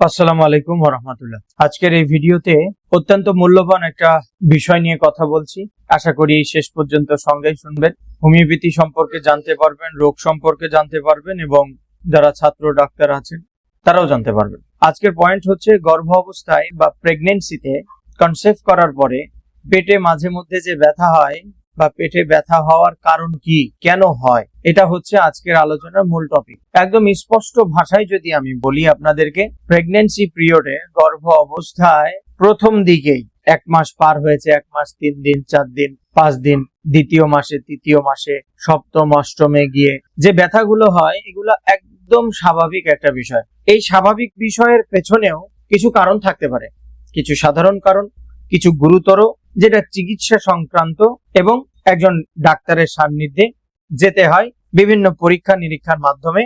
আসসালামু আলাইকুম রহমতুল্লাহ। আজকের এই ভিডিওতে অত্যন্ত মূল্যবান একটা বিষয় নিয়ে কথা বলছি। আশা করি শেষ পর্যন্ত সঙ্গেই শুনবেন। হোমিওপ্যাথি সম্পর্কে জানতে পারবেন, রোগ সম্পর্কে জানতে পারবেন এবং যারা ছাত্র, ডাক্তার আছেন, তারাও জানতে পারবেন। আজকের পয়েন্ট হচ্ছে গর্ভ অবস্থায় বা প্রেগনেন্সিতে কনসেপ্ট করার পরে পেটে মাঝে মধ্যে যে ব্যথা হয় বা পেটে ব্যথা হওয়ার কারণ কি, কেন হয়, এটা হচ্ছে আজকের আলোচনার মূল টপিক একদম স্পষ্ট ভাষায় যদি আমি বলি আপনাদেরকে প্রেগনেন্সি পিরিয়ডে গর্ভ অবস্থায় প্রথম দিকেই এক মাস পার হয়েছে, এক মাস, তিন দিন, চার দিন, পাঁচ দিন, দ্বিতীয় মাসে, তৃতীয় মাসে, সপ্তম, অষ্টমে গিয়ে যে ব্যথাগুলো হয়, এগুলো একদম স্বাভাবিক একটা বিষয়। এই স্বাভাবিক বিষয়ের পেছনেও কিছু কারণ থাকতে পারে। কিছু সাধারণ কারণ, কিছু গুরুতর, যেটা চিকিৎসা সংক্রান্ত এবং একজন ডাক্তারের সান্নিধ্যে যেতে হয় বিভিন্ন পরীক্ষা নিরীক্ষার মাধ্যমে।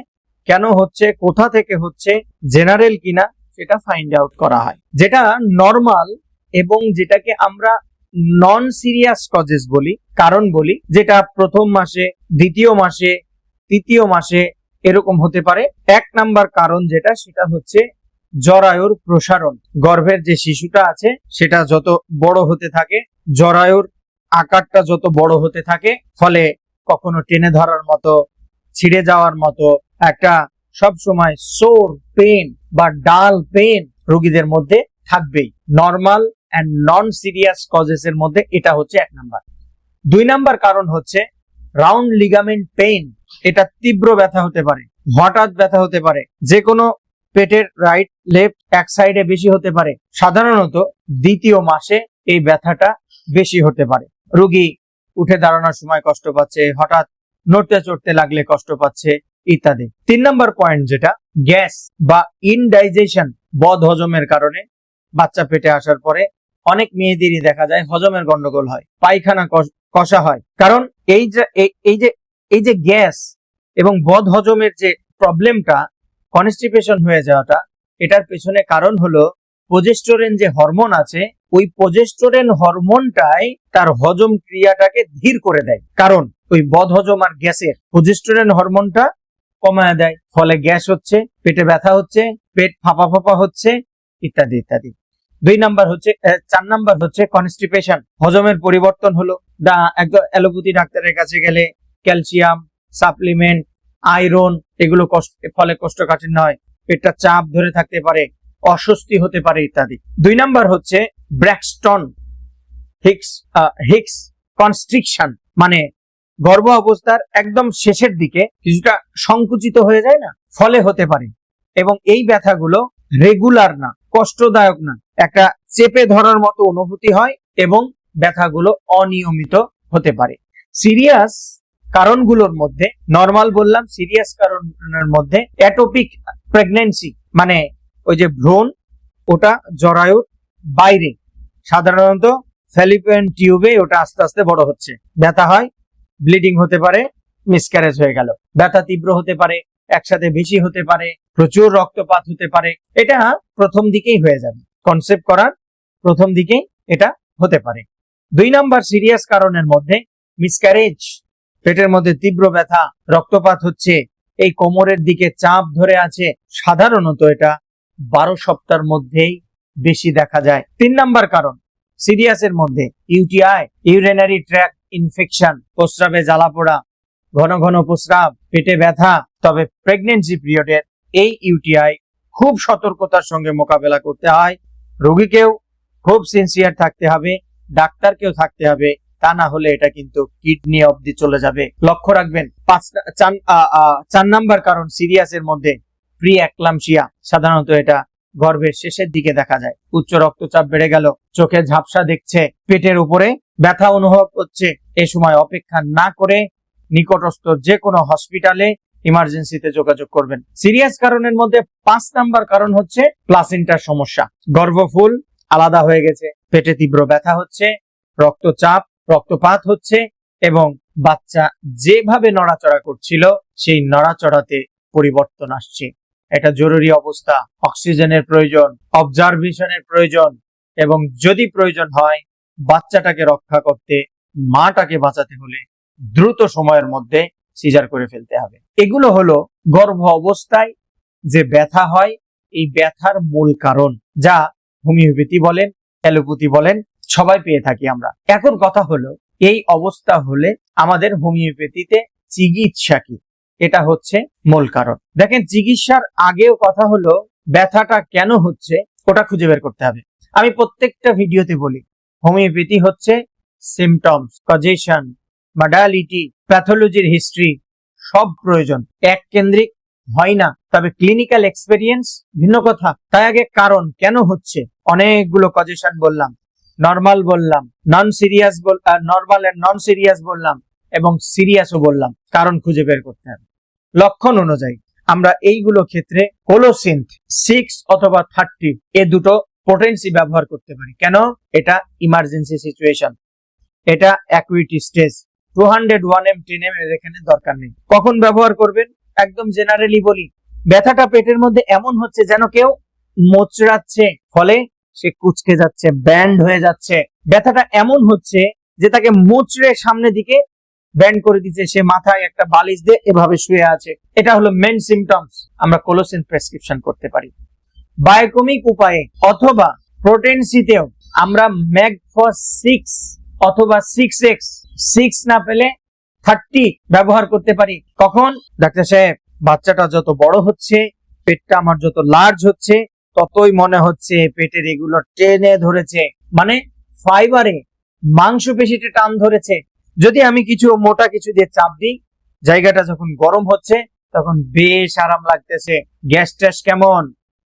কেন হচ্ছে, কোথা থেকে হচ্ছে, জেনারেল কিনা, সেটা ফাইন্ড আউট করা হয়। যেটা নর্মাল এবং যেটাকে আমরা নন সিরিয়াস কজেস বলি, কারণ বলি, যেটা প্রথম মাসে, দ্বিতীয় মাসে, তৃতীয় মাসে এরকম হতে পারে। এক নাম্বার কারণ যেটা, সেটা হচ্ছে জরায়ুর প্রসারণ। গর্ভের যে শিশুটা আছে, সেটা যত বড় হতে থাকে, জরায়ুর আকারটা যত বড় হতে থাকে, ফলে কখনো টেনে ধরার মতো, ছিঁড়ে যাওয়ার মতো একটা সব সময় সোর পেন বা ডাল পেন রোগীদের মধ্যে থাকবেই। Normal and non serious causes এর মধ্যে এটা হচ্ছে এক নাম্বার। দুই নাম্বার কারণ হচ্ছে রাউন্ড লিগামেন্ট পেইন এটা তীব্র ব্যথা হতে পারে, হঠাৎ ব্যথা হতে পারে যে কোনো পেটের রাইট লেফট এক সাইডে বেশি হতে পারে। সাধারণত দ্বিতীয় মাসে এই ব্যথাটা বেশি হতে পারে। রোগী উঠে দাঁড়ানোর সময় কষ্ট পাচ্ছে, হঠাৎ নড়তে চড়তে লাগলে কষ্ট পাচ্ছে ইত্যাদি। তিন নম্বর পয়েন্ট যেটা, গ্যাস বা ইনডাইজেশন বদ হজমের কারণে বাচ্চা পেটে আসার পরে অনেক মেয়েদেরই দেখা যায় হজমের গন্ডগোল হয়, পায়খানা কষ- হয়। কারণ এই যে, এই- এই যে এই যে গ্যাস এবং বদ হজমের যে প্রবলেমটা কনস্টিপেশন হয়ে যাওয়াটা, এটার পেছনে কারণ হলো প্রজেস্টোরেন যে হরমোন আছে ওই প্রজেস্টোরেন হরমোনটাই তার হজম ক্রিয়াটাকে ধীর করে দেয়। কারণ ওই বদ হজম আর গ্যাসের প্রজেস্টোরেন হরমোনটা কমায় দেয়। ফলে গ্যাস হচ্ছে, পেটে ব্যথা হচ্ছে, পেট ফাঁপা ফাঁপা হচ্ছে, ইত্যাদি ইত্যাদি। দুই নাম্বার হচ্ছে চার নাম্বার হচ্ছে কনস্টিপেশন হজমের পরিবর্তন হলো। দা একদম অ্যালোপ্যাথি ডাক্তারের কাছে গেলে ক্যালসিয়াম, সাপ্লিমেন্ট, আয়রন, এগুলো কষ্ট, ফলে কোষ্ঠকাঠিন্য হয়। পেটটা চাপ ধরে থাকতে পারে। অস্বস্তি হতে পারে ইত্যাদি। দুই নাম্বার হচ্ছে ব্র্যাকস্টন হিক্স হিক্স কনস্ট্রিকশন মানে গর্ভ অবস্থার একদম শেষের দিকে কিছুটা সংকুচিত হয়ে যায় না, ফলে হতে পারে। এবং এই ব্যথাগুলো রেগুলার না, কষ্টদায়ক না, একটা চেপে ধরার মতো অনুভূতি হয় এবং ব্যথাগুলো অনিয়মিত হতে পারে। সিরিয়াস কারণগুলোর মধ্যে, নর্মাল বললাম, সিরিয়াস কারণের মধ্যে অ্যাটোপিক প্রেগনেন্সি মানে ওই যে ভ্রূণ, ওটা জরায়ুর বাইরে। সাধারণত ফ্যালিপিয়ান টিউবে ওটা আস্তে আস্তে বড় হচ্ছে। ব্যথা হয়, ব্লিডিং হতে পারে, মিসক্যারেজ হয়ে গেল। ব্যথা তীব্র হতে পারে, একসাথে বেশি হতে পারে, প্রচুর রক্তপাত হতে পারে। এটা প্রথম দিকেই হয়ে যাবে। কনসেপ্ট করার প্রথম দিকেই এটা হতে পারে। দুই নাম্বার সিরিয়াস কারণের মধ্যে মিসক্যারেজ। পেটের মধ্যে তীব্র ব্যথা, রক্তপাত হচ্ছে, এই কোমরের দিকে চাপ ধরে আছে। সাধারণত এটা বারো সপ্তাহের মধ্যেই বেশি দেখা যায়। তিন নাম্বার কারণ, সিরিয়াসের মধ্যে ইউটিআই ইউরিনারি ট্র্যাক ইনফেকশন, প্রস্রাবে জ্বালা পোড়া, ঘন ঘন প্রস্রাব, পেটে ব্যথা, তবে প্রেগনেন্সি পিরিয়ডের এই ইউটিআই খুব সতর্কতার সঙ্গে মোকাবেলা করতে হয়। রোগীকেও খুব সিনসিয়ার থাকতে হবে, ডাক্তারকেও থাকতে হবে, তা না হলে এটা কিন্তু কিডনি অবধি চলে যাবে। লক্ষ্য রাখবেন পাঁচ চার, আ- আ- চার নাম্বার কারণ, সিরিয়াসের মধ্যে প্রি অ্যাক্লামশিয়া সাধারণত এটা গর্ভের শেষের দিকে দেখা যায়। উচ্চ রক্তচাপ বেড়ে গেল, চোখে ঝাপসা দেখছে, পেটের উপরে ব্যথা অনুভব করছে এ সময় অপেক্ষা না করে নিকটস্থ যে কোনো হসপিটালে ইমার্জেন্সিতে যোগাযোগ করবেন। সিরিয়াস কারণের মধ্যে পাঁচ নাম্বার কারণ হচ্ছে প্লাসেন্টার সমস্যা। গর্ভফুল আলাদা হয়ে গেছে, পেটে তীব্র ব্যথা হচ্ছে, রক্তচাপ, রক্তপাত হচ্ছে এবং বাচ্চা যেভাবে নড়াচড়া করছিল, সেই নড়াচড়াতে পরিবর্তন আসছে। এটা জরুরি অবস্থা। অক্সিজেনের প্রয়োজন, অবজারভেশনের প্রয়োজন এবং যদি প্রয়োজন হয়, বাচ্চাটাকে রক্ষা করতে, মাটাকে বাঁচাতে হলে দ্রুত সময়ের মধ্যে সিজার করে ফেলতে হবে। এগুলো হলো গর্ভ অবস্থায় যে ব্যথা হয়, এই ব্যথার মূল কারণ যা হোমিওপ্যাথি বলেন, অ্যালোপ্যাথি বলেন, সবাই পেয়ে থাকি আমরা। এখন কথা হলো, এই অবস্থা হলে আমাদের হোমিওপ্যাথিতে চিকিৎসা কি? এটা হচ্ছে মূল কারণ। দেখেন, চিকিৎসার আগেও কথা হলো, ব্যথাটা কেন হচ্ছে ওটা খুঁজে বের করতে হবে। আমি প্রত্যেকটা ভিডিওতে বলি, হোমিওপ্যাথি হচ্ছে সিমটমস কজেশন মডালিটি প্যাথোলজির হিস্ট্রি সব প্রয়োজন। এক কেন্দ্রিক হয় না, তবে ক্লিনিক্যাল এক্সপেরিয়েন্স ভিন্ন কথা। তাই আগে কারণ কেন হচ্ছে? অনেকগুলো কজেশন বললাম নর্মাল বললাম নন সিরিয়াস বল নর্মাল এন্ড নন সিরিয়াস বললাম। এবং সিরিয়াসও বললাম, কারণ খুঁজে বের করতে হবে। লক্ষণ অনুযায়ী, আমরা এইগুলো ক্ষেত্রে কোলোসিন্থ সিক্স অথবা থার্টি এ দুটো পোটেন্সি ব্যবহার করতে পারি। কেন? এটা ইমার্জেন্সি সিচুয়েশন এটা acuity stage two hundred one M ten M এখানে দরকার নেই। কখন ব্যবহার করবেন? একদম জেনারেলি বলি। ব্যথাটা পেটের মধ্যে এমন হচ্ছে যেন কেউ মোচড়াচ্ছে, ফলে সে কুচকে যাচ্ছে ব্যান্ড হয়ে যাচ্ছে। ব্যথাটা এমন হচ্ছে যে তাকে মোচড়ে সামনে দিকে ব্যান্ড করে দিচ্ছে সে মাথায় একটা বালিশ দিয়ে এভাবে শুয়ে আছে। এটা হলো মেন সিমটমস আমরা কোলোসিন প্রেসক্রিপশন করতে পারি। বায়োকমিক উপায়ে অথবা প্রোটেনসিতেও আমরা ম্যাগফস সিক্স অথবা সিক্স এক্স সিক্স না পেলে থার্টি ব্যবহার করতে পারি। কখন? ডাক্তার সাহেব, বাচ্চাটা যত বড় হচ্ছে, পেটটা আমার যত লার্জ হচ্ছে, ততই মনে হচ্ছে পেটের এগুলো টেনে ধরেছে। মানে ফাইবারে মাংস পেশিতে টান ধরেছে। যদি আমি কিছু মোটা কিছু দিয়ে চাপ দিই, জায়গাটা যখন গরম হচ্ছে, তখন বেশ আরাম লাগতেছে। গ্যাস ট্যাস কেমন?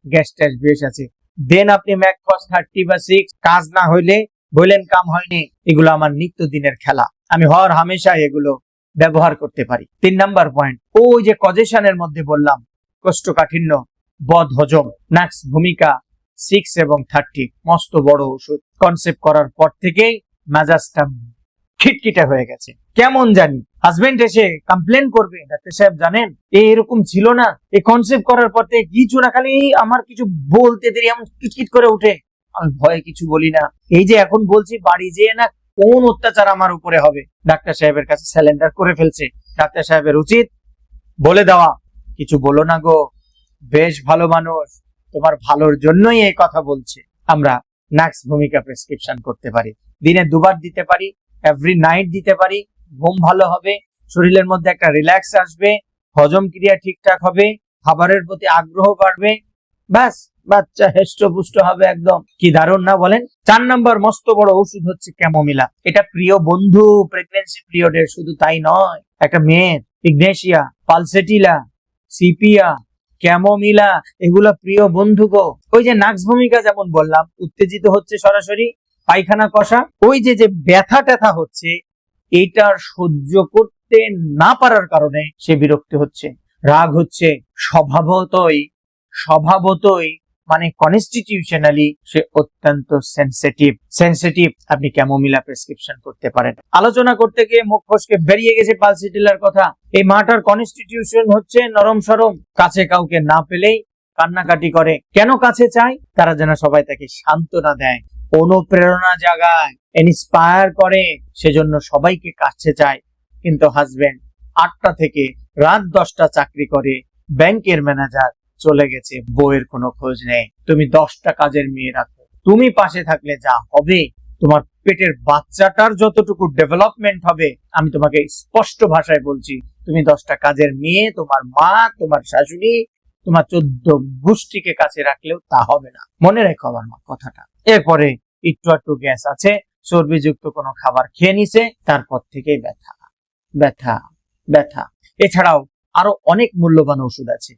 গ্যাস ট্যাস বেশ আছে। দেন আপনি ম্যাকফস থার্টি বা সিক্স কাজ না হইলে বললেন কাম হয়নি, এগুলো আমার নিত্য দিনের খেলা। আমি হর হামেশা এগুলো ব্যবহার করতে পারি। তিন নাম্বার পয়েন্ট ওই যে কজেশনের মধ্যে বললাম, কোষ্ঠকাঠিন্য, বদ হজম নাক্স ভূমিকা সিক্স এবং থার্টি মস্ত বড় ওষুধ। কনসেপ্ট করার পর থেকেই মেজাজটা খিটখিটে হয়ে গেছে। কেমন জানি। হাজবেন্ড এসে কমপ্লেন করবে, ডাক্তার সাহেব জানেন? এ এরকম ছিল না। এই কনসেপ্ট করার পর থেকে কিছু না খালি আমার কিছু বলতে দেরি, এমন কিটকিট করে উঠে। আমি ভয়ে কিছু বলি না। এই যে এখন বলছি, বাড়ি যেয়ে না কোন অত্যাচার আমার উপরে হবে? ডাক্তার সাহেবের কাছে স্যালেন্ডার করে ফেলছে। ডাক্তার সাহেবের উচিত, বলে দেওয়া। কিছু বলো না গো, বেশ ভালো মানুষ, তোমার ভালোর জন্যই এই কথা বলছে। আমরা নাক্স ভূমিকা প্রেসক্রিপশন করতে পারি। দিনে দুবার দিতে পারি এভরি নাইট দিতে পারি, ঘুম ভালো হবে, শরীরের মধ্যে একটা রিল্যাক্স আসবে, হজম ক্রিয়া ঠিকঠাক হবে, খাবারের প্রতি আগ্রহ বাড়বে, ব্যাস, বাচ্চা হেষ্টপুষ্ট হবে একদম। কি দারুণ না বলেন? চার নম্বর মস্ত বড় ওষুধ হচ্ছে ক্যামোমিলা এটা প্রিয় বন্ধু প্রেগনেন্সি পিরিয়ডের শুধু তাই নয়, একটা মেয়ের ইগনেশিয়া পালসেটিলা সিপিয়া ক্যামোমিলা এগুলা প্রিয় বন্ধু গো। ওই যে নাক্স ভূমিকা যেমন বললাম, উত্তেজিত হচ্ছে সরাসরি পায়খানা কষা, ওই যে যে ব্যথা ট্যাথা হচ্ছে, এটার সহ্য করতে না পারার কারণে সে বিরক্ত হচ্ছে। রাগ হচ্ছে, স্বভাবতই স্বভাবতই মানে কনস্টিটিউশনালি সে অত্যন্ত সেন্সিটিভ সেন্সিটিভ আপনি ক্যামোমিলা প্রেসক্রিপশন করতে পারেন। আলোচনা করতে গিয়ে মুখ ফসকে বেরিয়ে গেছে পালসিটিলার কথা। এই মাটার কনস্টিটিউশন হচ্ছে নরম সরম। কাছে কাউকে না পেলেই কান্নাকাটি করে। কেন কাছে চায়? তারা যেন সবাই তাকে সান্ত্বনা দেয়। অনুপ্রেরণা জাগায় ইন্সপায়ার করে, সেজন্য সবাইকে কাছে চায়। কিন্তু হাজবেন্ড আটটা থেকে রাত দশটা চাকরি করে, ব্যাংকের ম্যানেজার চলে গেছে বইয়ের কোনো খোঁজ নেই। তুমি দশটা কাজের মেয়ে রাখো। তুমি পাশে থাকলে যা হবে, তোমার পেটের বাচ্চাটার যতটুকু ডেভেলপমেন্ট হবে, আমি তোমাকে স্পষ্ট ভাষায় বলছি, তুমি দশটা কাজের মেয়ে, তোমার মা, তোমার শাশুড়ি, তোমার চোদ্দ গোষ্ঠীকে কাছে রাখলেও তা হবে না। মনে রেখো আমার কথাটা। এরপরে একটু একটু গ্যাস আছে, চর্বিযুক্ত কোনো খাবার খেয়ে নিছে, তারপর থেকেই ব্যথা ব্যথা ব্যথা। এছাড়াও আরও অনেক মূল্যবান ওষুধ আছে,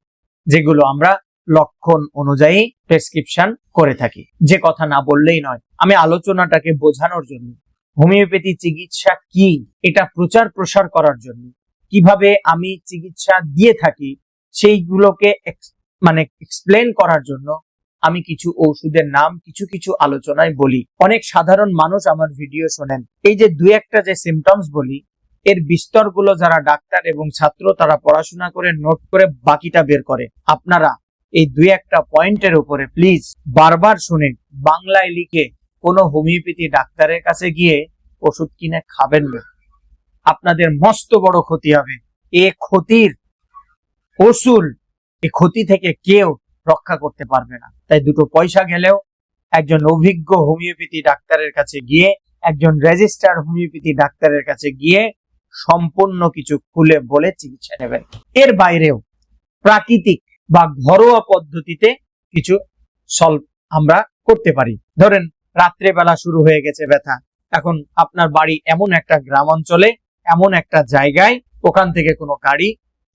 যেগুলো আমরা লক্ষণ অনুযায়ী প্রেসক্রিপশন করে থাকি। যে কথা না বললেই নয়, আমি আলোচনাটাকে বোঝানোর জন্য, হোমিওপ্যাথি চিকিৎসা কি, এটা প্রচার প্রসার করার জন্য, কীভাবে আমি চিকিৎসা দিয়ে থাকি, সেইগুলোকে মানে এক্সপ্লেন করার জন্য আমি কিছু ওষুধের নাম, কিছু কিছু আলোচনায় বলি। অনেক সাধারণ মানুষ আমার ভিডিও শোনেন। এই যে দুই একটা যে সিমটমস বলি, এর বিস্তরগুলো যারা ডাক্তার এবং ছাত্র, তারা পড়াশোনা করে, নোট করে বাকিটা বের করে। আপনারা এই দুই একটা পয়েন্টের উপরে প্লিজ বারবার শুনে বাংলায় লিখে কোনো হোমিওপ্যাথি ডাক্তারের কাছে গিয়ে ওষুধ কিনে খাবেন না। আপনাদের মস্ত বড় ক্ষতি হবে। এ ক্ষতির ওসুল এই ক্ষতি থেকে কেউ রক্ষা করতে পারবে না। তাই দুটো পয়সা গেলেও একজন অভিজ্ঞ হোমিওপ্যাথি ডাক্তারের কাছে গিয়ে, একজন রেজিস্টার হোমিওপ্যাথি ডাক্তারের কাছে গিয়ে সম্পূর্ণ কিছু খুলে বলে চিকিৎসা নেবেন। এর বাইরেও প্রাকৃতিক বা ঘরোয়া পদ্ধতিতে কিছু সলভ আমরা করতে পারি। ধরেন, রাত্রেবেলা শুরু হয়ে গেছে ব্যথা। এখন আপনার বাড়ি এমন একটা গ্রাম অঞ্চলে এমন একটা জায়গায় ওখান থেকে কোনো গাড়ি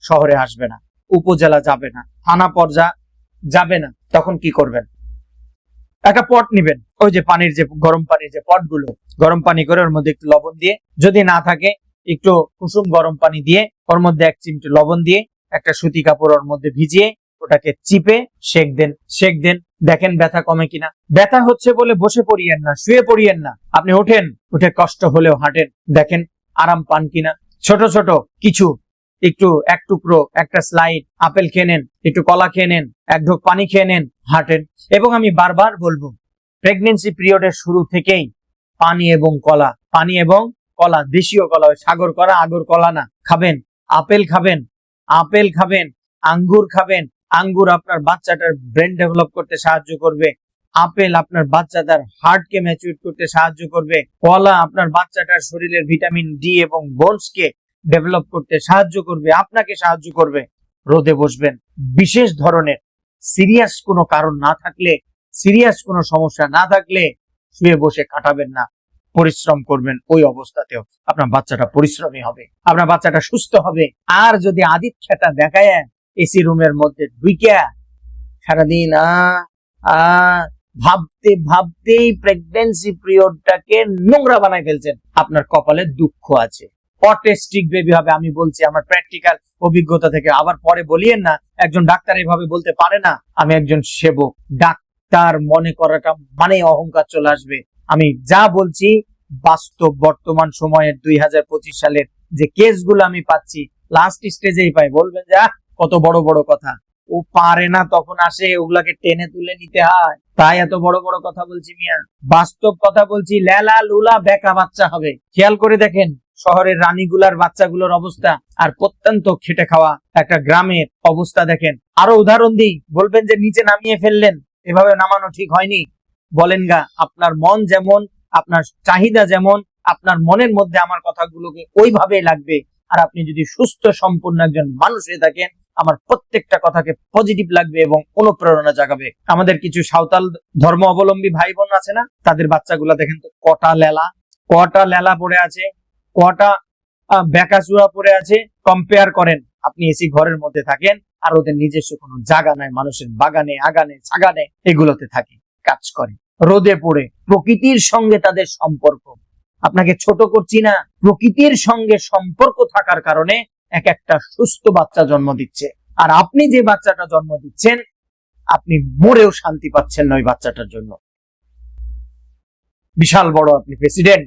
শহরে আসবে না, উপজেলা যাবে না, থানা পর্যা যাবে না, তখন কি করবেন? একটা পট নিবেন, ওই যে পানির যে, গরম পানির যে পটগুলো গরম পানি করে ওর মধ্যে একটু লবণ দিয়ে, যদি না থাকে, একটু কুসুম গরম পানি দিয়ে, ওর মধ্যে এক চিমটি লবণ দিয়ে, একটা সুতি কাপড় ওর মধ্যে ভিজিয়ে, ওটাকে চিপে সেক দেন সেক দেন, দেখেন ব্যথা কমে কিনা। ব্যথা হচ্ছে বলে বসে পড়িয়েন না, শুয়ে পড়িয়েন না। আপনি ওঠেন, উঠে কষ্ট হলেও হাঁটেন, দেখেন আরাম পান কিনা। ছোট ছোট কিছু একটু, এক টুকরো, একটা স্লাইড আপেল খেয়ে নেন, একটু কলা খেয়ে নেন, এক ঢোক পানি খেয়ে নেন, হাঁটেন। এবং আমি বারবার বলব প্রেগনেন্সি পিরিয়ডের শুরু থেকেই পানি এবং কলা, পানি এবং কলা, দেশীয় কলা সাগর কলা আগর কলা না, খাবেন, আপেল খাবেন আপেল খাবেন, আঙ্গুর খাবেন, আঙ্গুর আপনার বাচ্চাটার ব্রেন ডেভেলপ করতে সাহায্য করবে, আপেল আপনার বাচ্চাটার হার্টকে ম্যাচুর করতে সাহায্য করবে, কলা আপনার বাচ্চাটার শরীরের ভিটামিন ডি এবং বোনসকে ডেভেলপ করতে সাহায্য করবে, আপনাকে সাহায্য করবে, রোদে বসবেন। বিশেষ ধরনের সিরিয়াস কোনো কারণ না থাকলে সিরিয়াস কোনো সমস্যা না থাকলে শুয়ে বসে কাটাবেন না, পরিশ্রম করবেন ওই অবস্থাতেও। আপনার বাচ্চাটা পরিশ্রমী হবে, আপনার বাচ্চাটা সুস্থ হবে। আর যদি আদিক্ষাটা দেখায় এসি রুমের মধ্যে ঢুইকা সারাদিন ভাবতে, ভাবতেই প্রেগনেন্সি পিরিয়ডটাকে নোংরা বানায় ফেলছেন। আপনার কপালে দুঃখ আছে। অটেস্টিক বেবি হবে, আমি বলছি। আমার প্র্যাকটিক্যাল অভিজ্ঞতা থেকে আবার পরে বলিয়েন না, একজন ডাক্তার এভাবে বলতে পারে না, আমি একজন সেবক। ডাক্তার মনে করাটা মানে অহংকার চলে আসবে। আমি যা বলছি, বাস্তব বর্তমান সময়ের দুই হাজার পঁচিশ সালের যে কেসগুলো আমি পাচ্ছি লাস্ট স্টেজেই পাই। বলবেন যে কত বড় বড় কথা। ও পারে না, তখন আসে, ওগুলাকে টেনে তুলে নিতে হয়। তাই এত বড় বড় কথা বলছি মিয়া। বাস্তব কথা বলছি, লেলা, লুলা, বেকা বাচ্চা হবে। খেয়াল করে দেখেন শহরের রানীগুলার বাচ্চাগুলোর অবস্থা আর প্রত্যন্ত খেটে খাওয়া একটা গ্রামের অবস্থা দেখেন। আরও উদাহরণ দিই, বলবেন যে নিচে নামিয়ে ফেললেন, এভাবে নামানো ঠিক হয়নি। বলেন গা, আপনার মন যেমন, আপনার চাহিদা যেমন, আপনার মনের মধ্যে আমার কথাগুলোকে ওইভাবে লাগবে। আর আপনি যদি সুস্থ সম্পূর্ণ একজন মানুষ হয়ে থাকেন, আমার প্রত্যেকটা কথাকে পজিটিভ লাগবে এবং অনুপ্রেরণা জাগাবে। আমাদের কিছু সাঁওতাল ধর্ম অবলম্বী ভাই বোন আছে না? তাদের বাচ্চাগুলা দেখেন তো কটা লেলা কটা লেলা পড়ে আছে। কটা বেকাচুরা পড়ে আছে কম্পেয়ার করেন। আপনি এসি ঘরের মধ্যে থাকেন, আর ওদের নিজস্ব কোনো জায়গা নাই, মানুষের বাগানে, আগানে, ছাগানে, এগুলোতে থাকে, কাজ করে। রোদে পড়ে, প্রকৃতির সঙ্গে তাদের সম্পর্ক। আপনাকে ছোট করছি না, প্রকৃতির সঙ্গে সম্পর্ক থাকার কারণে এক একটা সুস্থ বাচ্চা জন্ম দিচ্ছে। আর আপনি যে বাচ্চাটা জন্ম দিচ্ছেন, আপনি মরেও শান্তি পাচ্ছেন না ওই বাচ্চাটার জন্য। বিশাল বড় আপনি প্রেসিডেন্ট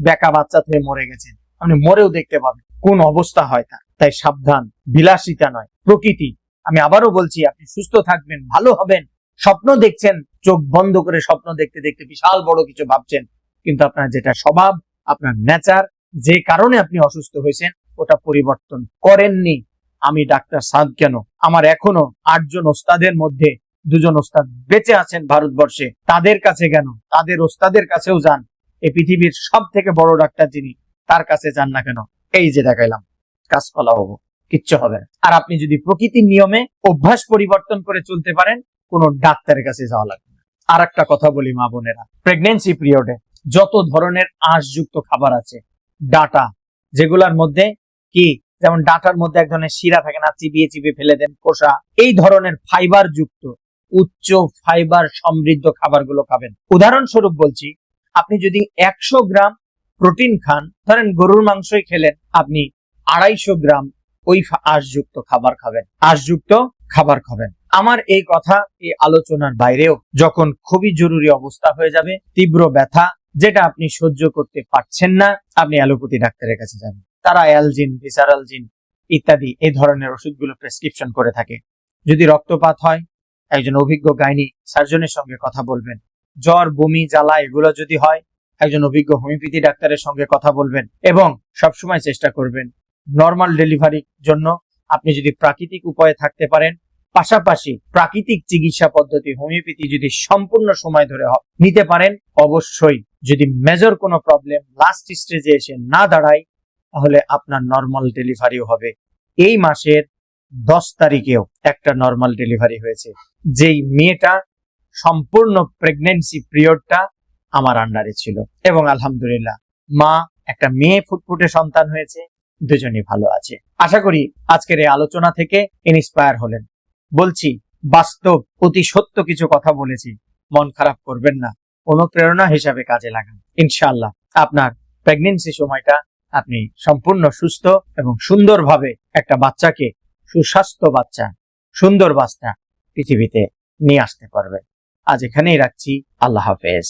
বেকা বাচ্চা থেকে মরে গেছেন। আপনি মরেও দেখতে পাবেন কোন অবস্থা হয় তা তাই সাবধান, বিলাসিতা নয়, প্রকৃতি। আমি আবারও বলছি, আপনি সুস্থ থাকবেন, ভালো হবেন, স্বপ্ন দেখছেন, চোখ বন্ধ করে স্বপ্ন দেখতে দেখতে বিশাল বড় কিছু ভাবছেন। কিন্তু আপনার যেটা স্বভাব, আপনার নেচার যে কারণে আপনি অসুস্থ হয়েছেন, ওটা পরিবর্তন করেননি। আমি ডাক্তার সাদ কেন? আমার এখনও আটজন ওস্তাদের মধ্যে দুজন ওস্তাদ বেঁচে আছেন ভারতবর্ষে। তাদের কাছে কেন? তাদের ওস্তাদের কাছেও যান। পৃথিবীর সব থেকে বড় ডাক্তার যিনি, তার কাছে যান না কেন? এই যে দেখাইলাম, কাজকলা হব, কিচ্ছু হবে না। আর আপনি যদি প্রকৃতির নিয়মে অভ্যাস পরিবর্তন করে চলতে পারেন, কোনো ডাক্তারের কাছে যাওয়া লাগবে না। আর একটা কথা বলি, মা বোনেরা প্রেগনেন্সি পিরিয়ডে যত ধরনের আঁশযুক্ত খাবার আছে, ডাটা, যেগুলোর মধ্যে কি, যেমন ডাটার মধ্যে এক ধরনের শিরা থাকে না, চিবিয়ে চিবিয়ে ফেলে দেন কোষা এই ধরনের ফাইবার যুক্ত, উচ্চ ফাইবার সমৃদ্ধ খাবারগুলো খাবেন। উদাহরণস্বরূপ বলছি আপনি যদি একশো গ্রাম প্রোটিন খান, ধরেন গরুর মাংসই খেলেন, আপনি আড়াইশো গ্রাম ওই আঁশযুক্ত খাবার খাবেন, আঁশযুক্ত খাবার খাবেন। আমার এই কথা এই আলোচনার বাইরেও যখন খুবই জরুরি অবস্থা হয়ে যাবে, তীব্র ব্যথা, যেটা আপনি সহ্য করতে পারছেন না, আপনি অ্যালোপ্যাথি ডাক্তারের কাছে যান। তারা অ্যালজিন ভিসারালজিন ইত্যাদি এই ধরনের ওষুধগুলো প্রেসক্রিপশন করে থাকে। যদি রক্তপাত হয়, একজন অভিজ্ঞ গাইনি সার্জনের সঙ্গে কথা বলবেন জ্বর, বমি, জ্বালা, এগুলো যদি হয়, একজন অভিজ্ঞ হোমিওপ্যাথি ডাক্তারের সঙ্গে কথা বলবেন এবং সবসময় চেষ্টা করবেন নর্মাল ডেলিভারির জন্য। আপনি যদি প্রাকৃতিক উপায়ে থাকতে পারেন, পাশাপাশি প্রাকৃতিক চিকিৎসা পদ্ধতি হোমিওপ্যাথি যদি সম্পূর্ণ সময় ধরে নিতে পারেন, অবশ্যই যদি মেজর কোনো প্রবলেম লাস্ট স্টেজে এসে না দাঁড়ায়, তাহলে আপনার নর্মাল ডেলিভারিও হবে। এই মাসের দশ তারিখেও একটা নর্মাল ডেলিভারি হয়েছে। যেই মেয়েটা সম্পূর্ণ প্রেগনেন্সি পিরিয়ডটা আমার আন্ডারে ছিল। এবং আলহামদুলিল্লাহ, মা, একটা মেয়ে ফুটফুটে সন্তান হয়েছে, দুজনই ভালো আছে। আশা করি আজকের এই আলোচনা থেকে ইন্সপায়ার হলেন। বলছি, বাস্তব, অতি সত্য কিছু কথা বলেছি, মন খারাপ করবেন না, অনুপ্রেরণা হিসাবে কাজে লাগান। ইনশাআল্লাহ, আপনার প্রেগনেন্সি সময়টা আপনি সম্পূর্ণ সুস্থ এবং সুন্দরভাবে একটা বাচ্চাকে, সুস্বাস্থ্য বাচ্চা, সুন্দর বাচ্চা পৃথিবীতে নিয়ে আসতে পারবে আজ এখানেই রাখছি। আল্লাহ হাফেজ।